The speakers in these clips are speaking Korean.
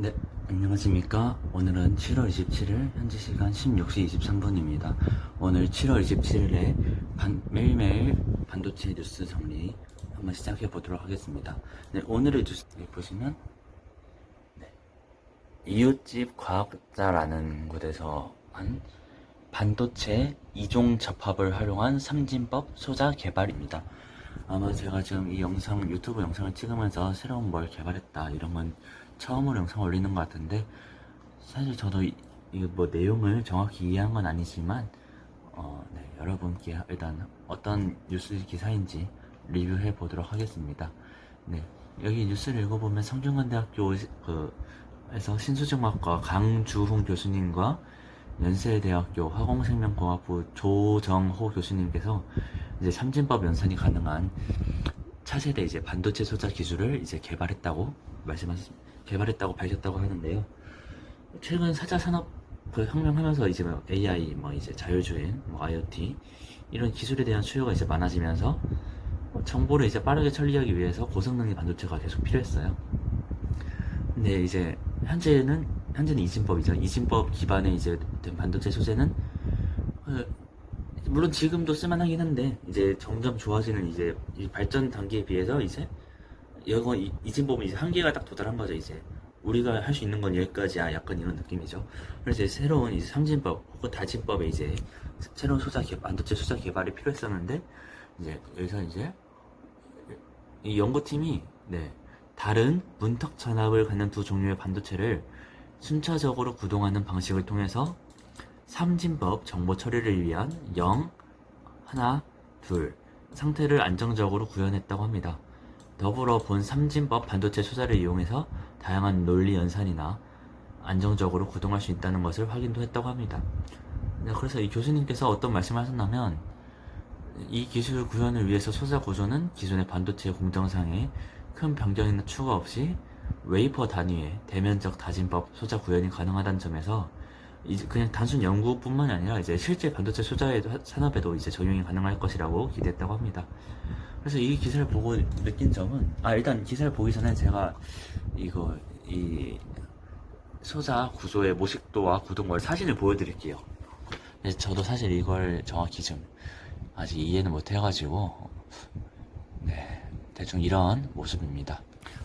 네, 안녕하십니까. 오늘은 7월 27일, 현지 시간 16시 23분입니다. 오늘 7월 27일에 매일매일 반도체 뉴스 정리 한번 시작해 보도록 하겠습니다. 네, 오늘의 뉴스 보시면, 네, 이웃집 과학자라는 곳에서 한 반도체 이종 접합을 활용한 삼진법 소자 개발입니다. 아마 제가 지금 이 영상, 유튜브 영상을 찍으면서 새로운 뭘 개발했다, 이런 건 처음으로 영상 올리는 것 같은데, 사실 저도 이, 이뭐 내용을 정확히 이해한 건 아니지만, 어, 네, 여러분께 일단 어떤 뉴스 기사인지 리뷰해 보도록 하겠습니다. 네, 여기 뉴스를 읽어보면 성균관대학교 그, 에서 신수정학과 강주훈 교수님과 연세대학교 화공생명공학부 조정호 교수님께서 이제 삼진법 연산이 가능한 차세대 이제 반도체 소자 기술을 이제 개발했다고 말씀하셨습니다. 개발했다고 밝혔다고 하는데요. 최근 사자 산업 그 혁명하면서 이제 뭐 AI, 뭐 이제 자율주행, 뭐 IoT 이런 기술에 대한 수요가 이제 많아지면서 정보를 이제 빠르게 처리하기 위해서 고성능의 반도체가 계속 필요했어요. 근데 이제 현재는 현재는 이진법이죠. 이진법 기반의 이제 된 반도체 소재는 그, 물론 지금도 쓸만하긴 한데 이제 점점 좋아지는 이제 이 발전 단계에 비해서 이제 이거 이- 이진법은 이제 한계가 딱 도달한 거죠. 이제 우리가 할 수 있는 건 여기까지야. 약간 이런 느낌이죠. 그래서 이제 새로운 이제 삼진법 혹은 다진법에 이제 새로운 소자 개 반도체 소자 개발이 필요했었는데 이제 여기서 이제 이 연구팀이 네 다른 문턱 전압을 갖는 두 종류의 반도체를 순차적으로 구동하는 방식을 통해서 삼진법 정보 처리를 위한 0, 하나, 둘 상태를 안정적으로 구현했다고 합니다. 더불어 본 삼진법 반도체 소자를 이용해서 다양한 논리 연산이나 안정적으로 구동할 수 있다는 것을 확인도 했다고 합니다. 네, 그래서 이 교수님께서 어떤 말씀을 하셨냐면 이 기술 구현을 위해서 소자 구조는 기존의 반도체 공정상에 큰 변경이나 추가 없이 웨이퍼 단위의 대면적 다진법 소자 구현이 가능하다는 점에서 이제 그냥 단순 연구뿐만이 아니라 이제 실제 반도체 소자의 산업에도 이제 적용이 가능할 것이라고 기대했다고 합니다. 그래서 이 기사를 보고 느낀 점은 아 일단 기사를 보기 전에 제가 이거 이 소자 구조의 모식도와 구동걸 사진을 보여드릴게요. 저도 사실 이걸 정확히 좀 아직 이해는 못 해가지고 네 대충 이런 모습입니다.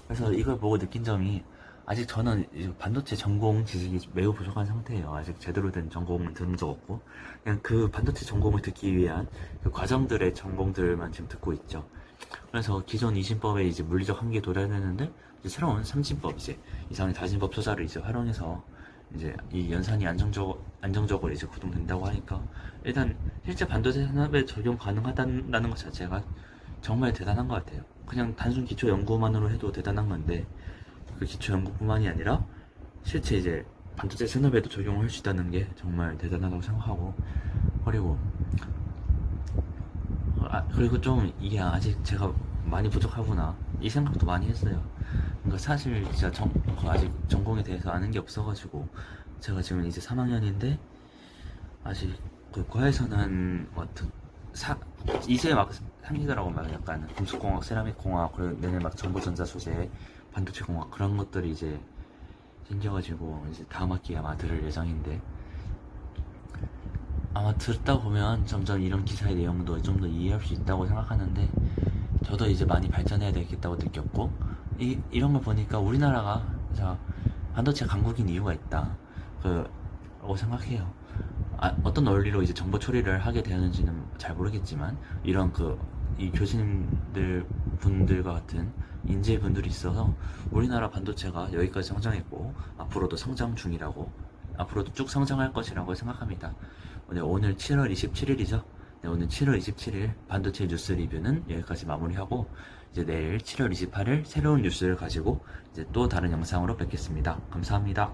그래서 이걸 보고 느낀 점이 아직 저는 이 반도체 전공 지식이 매우 부족한 상태예요. 아직 제대로 된 전공은 들은 적 없고 그냥 그 반도체 전공을 듣기 위한 그 과정들의 전공들만 지금 듣고 있죠. 그래서 기존 이진법에 이제 물리적 한계에 도달했는데 이제 새로운 삼진법 이제 이상의 다진법 소자를 이제 활용해서 이제 이 연산이 안정적 안정적으로 이제 구동된다고 하니까 일단 실제 반도체 산업에 적용 가능하다는 것 자체가 정말 대단한 것 같아요. 그냥 단순 기초 연구만으로 해도 대단한 건데 그 기초 연구뿐만이 아니라 실제 이제 반도체 산업에도 적용할 수 있다는 게 정말 대단하다고 생각하고 그리고 아 그리고 좀 이게 아직 제가 많이 부족하구나 이 생각도 많이 했어요. 그러니까 사실 진짜 정, 그 아직 전공에 대해서 아는 게 없어가지고 제가 지금 이제 3학년인데 아직 그 과에서는 뭐 드- 사, 이제 막 생기더라고 막 약간 금속공학, 세라믹공학 그리고 내년 막 정보전자 소재, 반도체 공학 그런 것들이 이제 생겨가지고 이제 다음 학기에 아마 들을 예정인데 아마 듣다 보면 점점 이런 기사의 내용도 좀 더 이해할 수 있다고 생각하는데 저도 이제 많이 발전해야 되겠다고 느꼈고 이, 이런 걸 보니까 우리나라가 자 반도체 강국인 이유가 있다. 그 라고 생각해요. 아, 어떤 논리로 이제 정보 처리를 하게 되는지는 잘 모르겠지만 이런 그 이 교수님들 분들과 같은 인재 분들이 있어서 우리나라 반도체가 여기까지 성장했고 앞으로도 성장 중이라고 앞으로도 쭉 성장할 것이라고 생각합니다. 네, 오늘 7월 27일이죠. 네, 오늘 7월 27일 반도체 뉴스 리뷰는 여기까지 마무리하고 이제 내일 7월 28일 새로운 뉴스를 가지고 이제 또 다른 영상으로 뵙겠습니다. 감사합니다.